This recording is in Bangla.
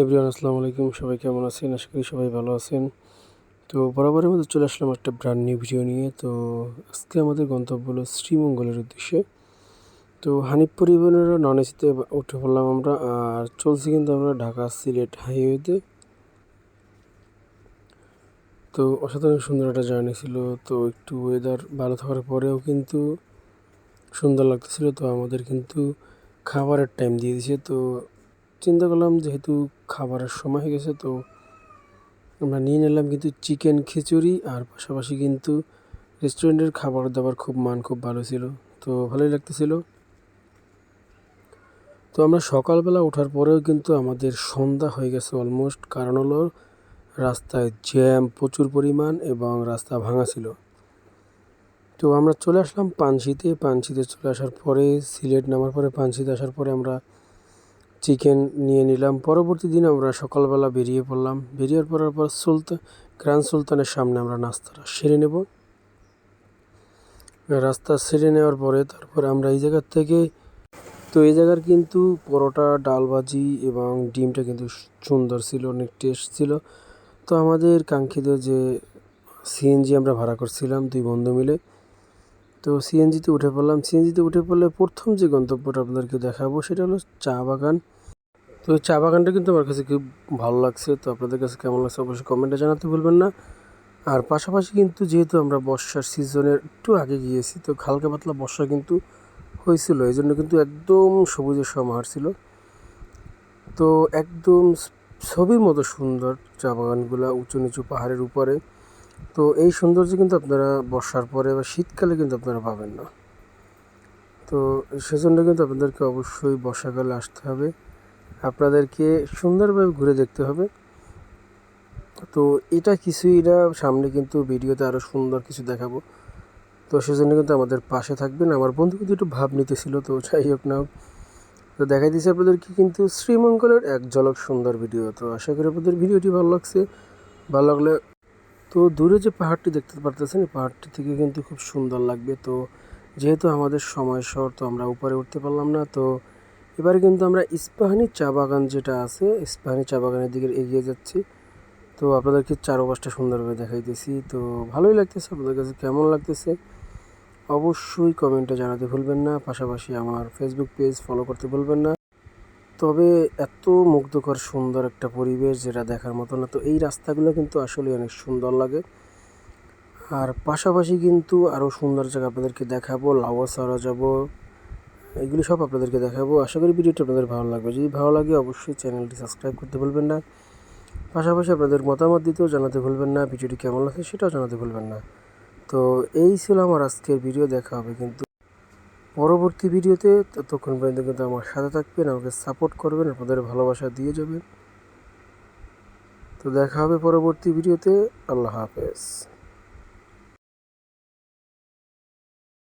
এভরিওয়ান আসসালামু আলাইকুম। সবাই কেমন আছেন? আশা করি সবাই ভালো আছেন। তো বরাবরের মধ্যে চলে আসলাম একটা ব্র্যান্ড নিউ ভিডিও নিয়ে। তো আজকে আমাদের গন্তব্য হলো শ্রীমঙ্গলের উদ্দেশ্যে। তো হানিফ পরিবহনের নন এসিতে উঠে পড়লাম আমরা। আর চলছি কিন্তু আমরা ঢাকা সিলেট হাইওয়েতে তো অসাধারণ সুন্দর একটা জার্নি ছিল। তো একটু ওয়েদার ভালো থাকার পরেও কিন্তু সুন্দর লাগতেছিল। তো আমাদের কিন্তু খাবারের টাইম দিয়ে দিয়েছে তো চিন্তা করলাম যেহেতু খাবারের সময় হয়ে গেছে, তো আমরা নিয়ে নিলাম কিন্তু চিকেন খিচুড়ি আর পাশাপাশি কিন্তু রেস্টুরেন্টের খাবার দাবার খুব মান খুব ভালো ছিল, তো ভালোই লাগতেছিল। তো আমরা সকালবেলা ওঠার পরেও কিন্তু আমাদের সন্ধ্যা হয়ে গেছে অলমোস্ট কারণ হলো রাস্তায় জ্যাম প্রচুর পরিমাণ এবং রাস্তা ভাঙা ছিল। তো আমরা চলে আসলাম পানশিতে পানশিতে চলে আসার পরে সিলেট নামার পরে পানশিতে আসার পরে আমরা চিকেন নিয়ে নিলাম। পরবর্তী দিন আমরা সকালবেলা বেরিয়ে পড়লাম। বেরিয়ে পড়ার পর সুলতান গ্র্যান্ড সুলতানের সামনে আমরা নাস্তাটা সেরে নেব। রাস্তা সেরে নেওয়ার পরে তারপর আমরা এই জায়গার থেকে, তো এই জায়গার কিন্তু পরোটা ডালবাজি এবং ডিমটা কিন্তু সুন্দর ছিল, অনেক টেস্ট ছিল। তো আমাদের কাঙ্ক্ষিত যে সিএনজি আমরা ভাড়া করছিলাম দুই বন্ধু মিলে তো সিএনজিতে উঠে পড়লাম। সিএনজিতে উঠে পড়লে প্রথম যে গন্তব্যটা আপনাদেরকে দেখাবো সেটা হলো চা বাগান। তো চা বাগানটা কিন্তু আমার কাছে খুব ভালো লাগছে। তো আপনাদের কাছে কেমন লাগছে অবশ্যই কমেন্টে জানাতে ভুলবেন না। আর পাশাপাশি কিন্তু যেহেতু আমরা বর্ষার সিজনের একটু আগে গিয়েছি, তো হালকা পাতলা বর্ষা কিন্তু হয়েছিল। এই জন্য কিন্তু একদম সবুজের সমাহার ছিল। তো একদম ছবির মতো সুন্দর চা বাগানগুলো উঁচু নিচু পাহাড়ের উপরে। তো এই সৌন্দর্য কিন্তু আপনারা বর্ষার পরে বা শীতকালে কিন্তু আপনারা পাবেন না। তো সেজন্য কিন্তু আপনাদেরকে অবশ্যই বর্ষাকালে আসতে হবে। আপনাদেরকে সুন্দরভাবে ঘুরে দেখতে হবে। তো এটা কিছুই না, সামনে কিন্তু ভিডিওতে আরও সুন্দর কিছু দেখাবো। তো সেজন্য কিন্তু আমাদের পাশে থাকবেন। আমার বন্ধু কিন্তু একটু ভাব নিতেছিল, তো যাই হোক না তো দেখাই দিয়েছি আপনাদেরকে কিন্তু শ্রীমঙ্গলের এক ঝলক সুন্দর ভিডিও। তো আশা করি আপনাদের ভিডিওটি ভালো লাগছে। ভালো লাগলে তো দূরে যে পাহাড়টি দেখতে পারতেছেন, এই পাহাড়টি থেকে কিন্তু খুব সুন্দর লাগবে। তো যেহেতু আমাদের সময় শর তো আমরা উপরে উঠতে পারলাম না, তো এবারে কিন্তু আমরা ইস্পাহানি চা বাগান যেটা আছে, ইস্পাহানি চা বাগানের দিকে এগিয়ে যাচ্ছি। তো আপনাদেরকে চারোপাশটা সুন্দরভাবে দেখাইতেছি। তো ভালোই লাগতেছে, আপনাদের কাছে কেমন লাগতেছে? অবশ্যই কমেন্টে জানাতে ভুলবেন না, পাশাপাশি আমার ফেসবুক পেজ ফলো করতে ভুলবেন না। তবে এত মুগ্ধকর সুন্দর একটা পরিবেশ যেটা দেখার মতো না, তো এই রাস্তাগুলো কিন্তু আসলে অনেক সুন্দর লাগে। আর পাশাপাশি কিন্তু আরও সুন্দর জায়গা আপনাদেরকে দেখাবো, লাওয়াসারা যাব, এগুলি সব আপনাদেরকে দেখাবো। আশা করি ভিডিওটি আপনাদের ভালো লাগবে। যদি ভালো লাগে অবশ্যই চ্যানেলটি সাবস্ক্রাইব করতে ভুলবেন না। পাশাপাশি আপনাদের মতামত দিতেও জানাতে ভুলবেন না, ভিডিওটি কেমন লাগছে সেটাও জানাতে ভুলবেন না। তো এই ছিল আমার আজকের ভিডিও, দেখা হবে কিন্তু পরবর্তী ভিডিওতে ততক্ষণ পর্যন্ত কিন্তু আমার সাথে থাকবেন, আমাকে সাপোর্ট করবেন, আপনাদের ভালোবাসা দিয়ে যাবেন। তো দেখা হবে পরবর্তী ভিডিওতে, আল্লাহ হাফেজ।